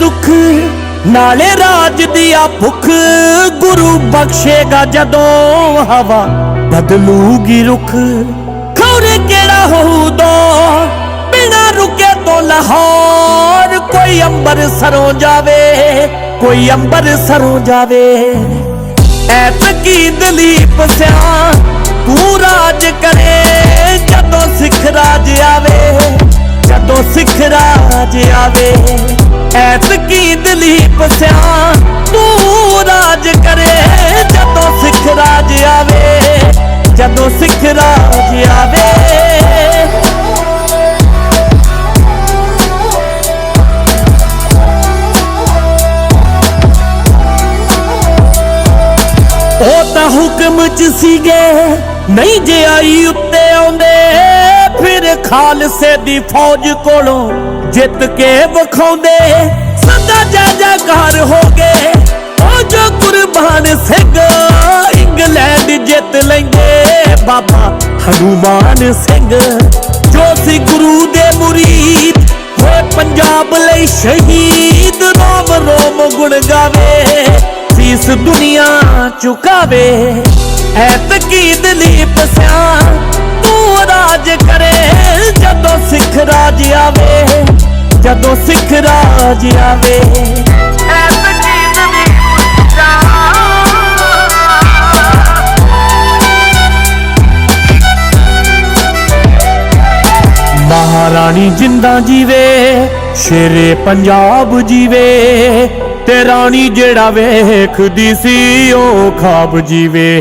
ਦੁੱਖ ਨਾਲੇ ਰਾਜ ਦੀ ਭੁੱਖ ਗੁਰੂ ਬਖਸ਼ੇਗਾ ਜਦੋਂ ਹਵਾ ਬਦਲੂਗੀ ਰੁਖ। ਖੌਰੇ ਕਿਹੜਾ ਹੋਊ ਬਿਨਾ ਰੁਕੇ ਤੋਂ ਲਾਹੌਰ ਕੋਈ ਅੰਬਰ ਸਰੋਂ ਜਾਵੇ, ਕੋਈ ਅੰਬਰ ਸਰੋਂ ਜਾਵੇ। ਐਤਕੀ ਦਲੀਪ ਸਿਆ ਤੂੰ ਰਾਜ ਕਰੇ ਜਦੋਂ ਸਿੱਖ ਰਾਜ ਆਵੇ। ਜਦੋਂ ਸਿੱਖ ਰਾਜ ਆਵੇ, ਐਸ ਕੀ ਦਲੀਪ ਸਿਆ ਤੂੰ ਰਾਜ ਕਰੇ? ਜਦੋਂ ਸਿੱਖ ਰਾਜ ਆਵੇ, ਜਦੋਂ ਸਿੱਖ ਰਾਜ ਆਵੇ। ਉਹ ਤਾਂ ਹੁਕਮ ਚ ਸੀਗੇ, ਨਹੀਂ ਜੇ ਆਈ ਉੱਤੇ ਆਉਂਦੇ। ਖਾਲਸੇ ਦੀ ਫੌਜ ਕੋਲੋਂ ਜਿੱਤ ਕੇ ਵਿਖਾਉਂਦੇ। ਸਦਾ ਜਾ ਘਰ ਹੋ ਗਏ ਉਹ ਜੋ ਕੁਰਬਾਨ ਸਿੰਘ ਇੰਗਲੈਂਡ ਜਿੱਤ ਲੈਂਦੇ। ਬਾਬਾ ਹਨੂਮਾਨ ਸਿੰਘ ਜੋ ਸੀ ਗੁਰੂ ਦੇ ਮੁਰੀਦ ਹੋਏ ਪੰਜਾਬ ਲਈ ਸ਼ਹੀਦ ਰੋਮ ਰੋਮ ਗੁਣ ਗਾਵੇ। ਸੀਸ ਦੁਨੀਆ ਝੁਕਾਵੇ ਐਤਕੀ ਦਲੀਪ ਸਿਆ, ਤੂੰ ਰਾਜ ਕਰੇ। ਜਦੋਂ ਸਿੱਖ ਰਾਜ ਆਵੇ। ਮਹਾਰਾਣੀ ਜਿੰਦਾ ਜੀਵੇ, ਸ਼ੇਰੇ ਪੰਜਾਬ ਜੀਵੇ, ਤੇ ਰਾਣੀ ਜਿਹੜਾ ਵੇਖਦੀ ਸੀ ਉਹ ਖਾਬ ਜੀਵੇ।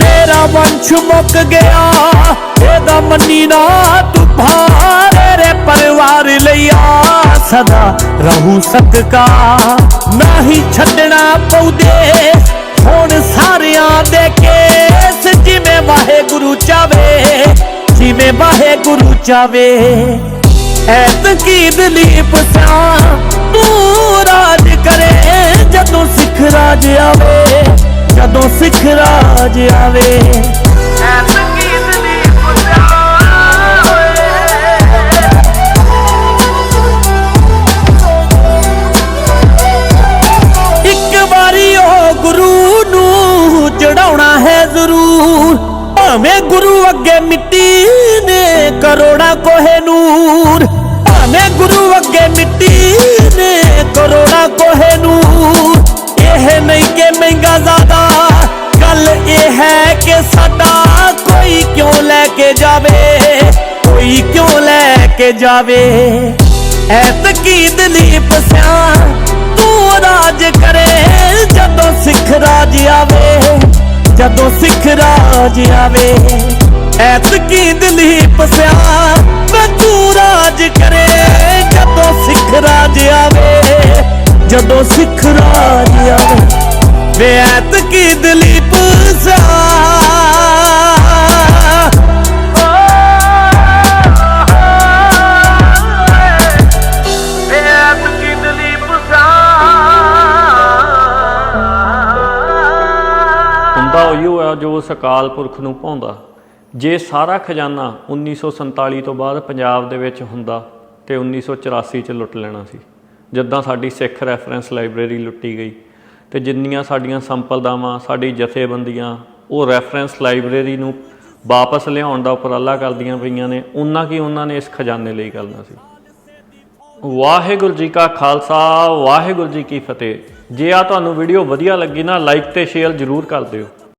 ਤੇਰਾ ਵੰਸ਼ ਮੁੱਕ ਗਿਆ ਇਹਦਾ ਮੰਨੀ ਨਾ ਤੂੰ ਭਾਰੇ ਪਰਿਵਾਰ ਲਈ ਆ ਸਦਾ ਰਹੂ ਸਦਕਾ। ਨਹੀਂ ਛੱਡਣਾ ਪਉਦੇ ਹੁਣ ਸਾਰਿਆਂ ਦੇ ਕੇਸ ਜਿਵੇਂ ਵਾਹਿਗੁਰੂ ਚਾਵੇ, ਜਿਵੇਂ ਵਾਹਿਗੁਰੂ ਚਾਵੇ। ਐਤਕੀ ਦਲੀਪ ਸਿਆ ਤੂੰ ਰਾਜ ਕਰੇ, ਜਦੋਂ ਸਿੱਖ ਰਾਜ ਆਵੇ, ਜਦੋਂ ਸਿੱਖ ਰਾਜ ਆਵੇ। ਗੁਰੂ ਨੂੰ ਚੜਾਉਣਾ ਹੈ ਜ਼ਰੂਰ। ਭਾਵੇਂ ਗੁਰੂ ਅੱਗੇ ਮਿੱਟੀ ਨੇ ਕਰੋੜਾ ਕੋਹੇ ਨੂਰ। ਭਾਵੇਂ ਗੁਰੂ ਅੱਗੇ ਮਿੱਟੀ ਨੇ ਕਰੋੜਾ ਕੋਹੇ ਨੂਰ। ਇਹ ਨਹੀਂ ਕਿ ਮਹਿੰਗਾ ਜ਼ਿਆਦਾ, ਗੱਲ ਇਹ ਹੈ ਕਿ ਸਾਡਾ ਕੋਈ ਕਿਉਂ ਲੈ ਕੇ ਜਾਵੇ, ਕੋਈ ਕਿਉਂ ਲੈ ਕੇ ਜਾਵੇ। ਐਤਕੀ ਦਲੀਪ ਸਿਆ ਤੂੰ ਰਾਜ ਕਰੇ ਜਦੋਂ ਸਿੱਖ ਰਾਜ ਆਵੇ, ਜਦੋਂ ਸਿੱਖ ਰਾਜ ਆਵੇ, ਐਤਕੀ ਦਲੀਪ ਸਿਆ ਤੂੰ ਰਾਜ ਕਰੇ। ਜਦੋਂ ਸਿੱਖ ਰਾਜ ਆਵੇ, ਜਦੋਂ ਸਿੱਖ ਉਹੀਓ ਆ ਜੋ ਉਸ ਅਕਾਲ ਪੁਰਖ ਨੂੰ ਪਾਉਂਦਾ। ਜੇ ਸਾਰਾ ਖਜ਼ਾਨਾ 1947 ਤੋਂ ਬਾਅਦ ਪੰਜਾਬ ਦੇ ਵਿੱਚ ਹੁੰਦਾ ਤੇ 1984 ਚ ਲੁੱਟ ਲੈਣਾ ਸੀ। ਜਿੱਦਾਂ ਸਾਡੀ ਸਿੱਖ ਰੈਫਰੈਂਸ ਲਾਇਬ੍ਰੇਰੀ ਲੁੱਟੀ ਗਈ ਤੇ ਜਿੰਨੀਆਂ ਸਾਡੀਆਂ ਸੰਪਰਦਾਵਾਂ ਸਾਡੀ ਜਥੇਬੰਦੀਆਂ ਉਹ ਰੈਫਰੈਂਸ ਲਾਇਬ੍ਰੇਰੀ ਨੂੰ ਵਾਪਸ ਲਿਆਉਣ ਦਾ ਉਪਰਾਲਾ ਕਰਦੀਆਂ ਪਈਆਂ ਨੇ, ਉਹਨਾਂ ਕੀ ਉਹਨਾਂ ਨੇ ਇਸ ਖਜ਼ਾਨੇ ਲਈ ਕਰਨਾ ਸੀ। ਵਾਹਿਗੁਰੂ ਜੀ ਕਾ ਖਾਲਸਾ, ਵਾਹਿਗੁਰੂ ਜੀ ਕੀ ਫਤਿਹ। ਜੇ ਆ ਤੁਹਾਨੂੰ ਵੀਡੀਓ ਵਧੀਆ ਲੱਗੀ ਨਾ, ਲਾਈਕ ਤੇ ਸ਼ੇਅਰ ਜ਼ਰੂਰ ਕਰ ਦਿਓ।